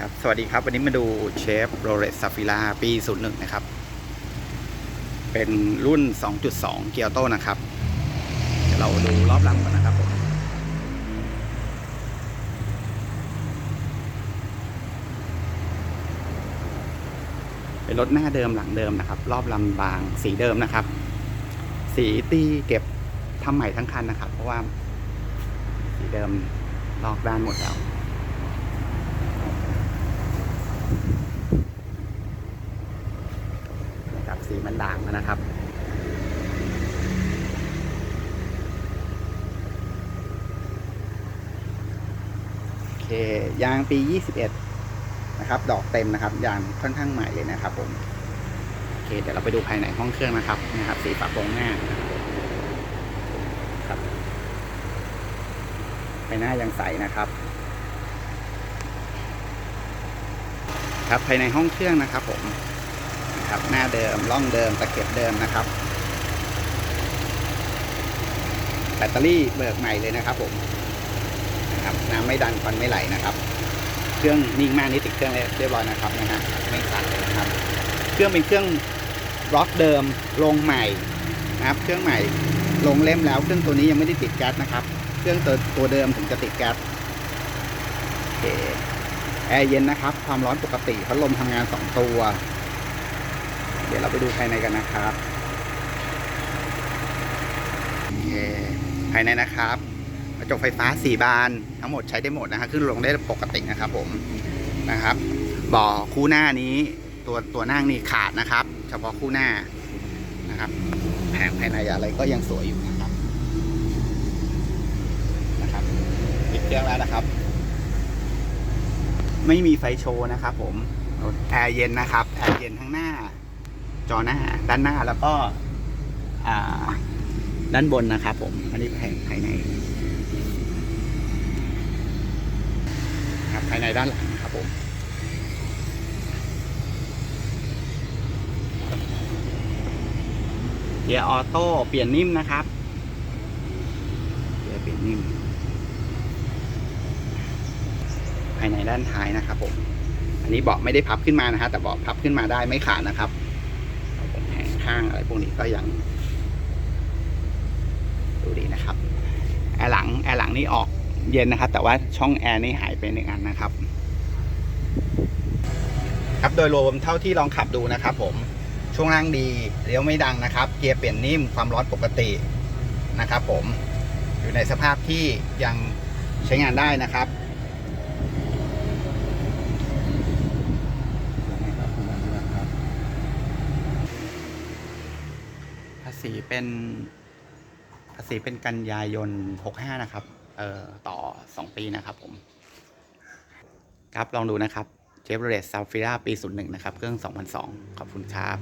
ครับสวัสดีครับ วันนี้มาดูเชฟโรเลตซาฟิล่าปี 01 นะครับ เป็นรุ่น 2.2 เกียวโตนะครับ เดี๋ยวเราดูรอบหลังก่อนนะครับผมเป็นรถหน้าเดิมหลังเดิมนะครับ รอบลำบางสีเดิมนะครับ สีตีเก็บทำใหม่ทั้งคันนะครับ เพราะว่าสีเดิมลอกด้านหมดแล้ว นะครับสีมันด่างแล้วนะครับ โอเค ยางปี 21 นะครับ ดอกเต็มนะครับ ยางค่อนข้างใหม่เลยนะครับผม โอเค เดี๋ยวเราไปดูภายในห้องเครื่องนะครับ นะครับ สีฝาโปรงหน้าครับครับภายหน้ายังใสนะครับครับภายในห้องเครื่องนะครับผมนะครับหน้าเดิมร่องเดิมตะเข็บเดิมนะครับ แบตเตอรี่เบิกใหม่เลยนะครับผม นะครับ น้ำไม่ดันควันไม่ไหลนะครับ เครื่องนิ่งมากนี่ติดเครื่องเรียบร้อยนะครับนะฮะไม่สั่นเลยนะครับ เครื่องเป็นเครื่องบล็อกเดิมลงใหม่นะครับ เครื่องใหม่ลงเล่มแล้วเครื่องตัวนี้ยังไม่ได้ติดแก๊สนะครับ เครื่องตัวตัวเดิมถึงจะติดแก๊สโอเคแอร์เย็นนะครับ ความร้อนปกติพัดลมทำงานสองตัว เดี๋ยวเราไปดูภายในกันนะครับโอเคภายในนะครับ ระจกไฟฟ้า 4 บาน ทั้งหมดใช้ได้หมดนะฮะขึ้นลงได้ปกตินะครับผมนะครับบ่อคู่หน้านี้ตัวตัวนั่งนี่ขาดนะครับ เฉพาะคู่หน้านะครับแผงภายในอะไรก็ยังสวยอยู่นะครับนะครับปิดเครื่องแล้วนะครับ ไม่มีไฟโชว์นะครับ ผมแอร์เย็นนะครับแอร์เย็นทั้งหน้า จอหน้าด้านหน้าแล้วก็อ่าด้านบนนะครับ ผมอันนี้ภายภายในครับ ภายในด้านหลังครับผมเกียร์ออโต้เปลี่ยนนิ่มนะครับเกียร์เปลี่ยนนิ่ม ภายในด้านท้ายนะครับผมอันนี้เบาะไม่ได้พับขึ้นมานะฮะแต่เบาะพับขึ้นมาได้ไม่ขาดนะครับแผงข้างอะไรพวกนี้ก็ยังดูดีนะครับแอร์หลังแอร์หลังนี่ออก เย็นนะครับ แต่ว่าช่องแอร์นี่หายไปหนึ่งอันนะครับ ครับโดยรวมเท่าที่ลองขับดูนะครับ ผมช่วงล่างดีเลี้ยวไม่ดังนะครับ เกียร์เปลี่ยนนิ่มความร้อนปกตินะครับ ผมอยู่ในสภาพที่ยังใช้งานได้นะครับภาษีเป็นภาษีเป็นกันยายน 65 นะครับ เอ่อต่อ 2 ปีนะครับผมครับลองดูนะครับเจฟเรสซาฟิราปี 01 นะครับ เครื่อง 2002 ขอบคุณครับ